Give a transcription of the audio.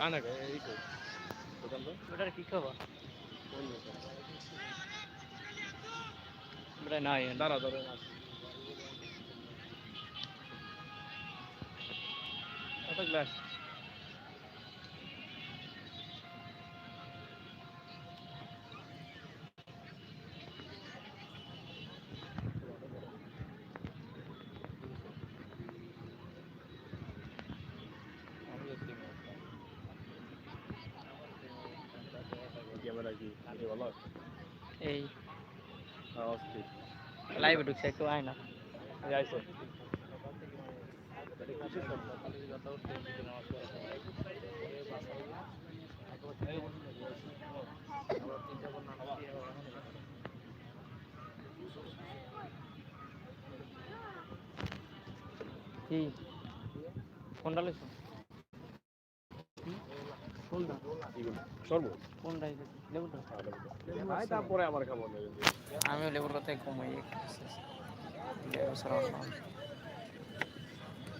আনা এই তো। ওটার কি খাবা ওটা নাই দাঁড়া দাঁড়া একটা গ্লাস ক্যামেরা কি এই ভালো এই। হ্যাঁ অস্থির। লাইভে ঢুকছে একটু আয় না। আইসো। কি? কোনটা লইছো কোনটা সর্ব কোনটা লেবুটা ভাই তারপরে আমার খাব না আমিও লেবুর কথাই কমাই।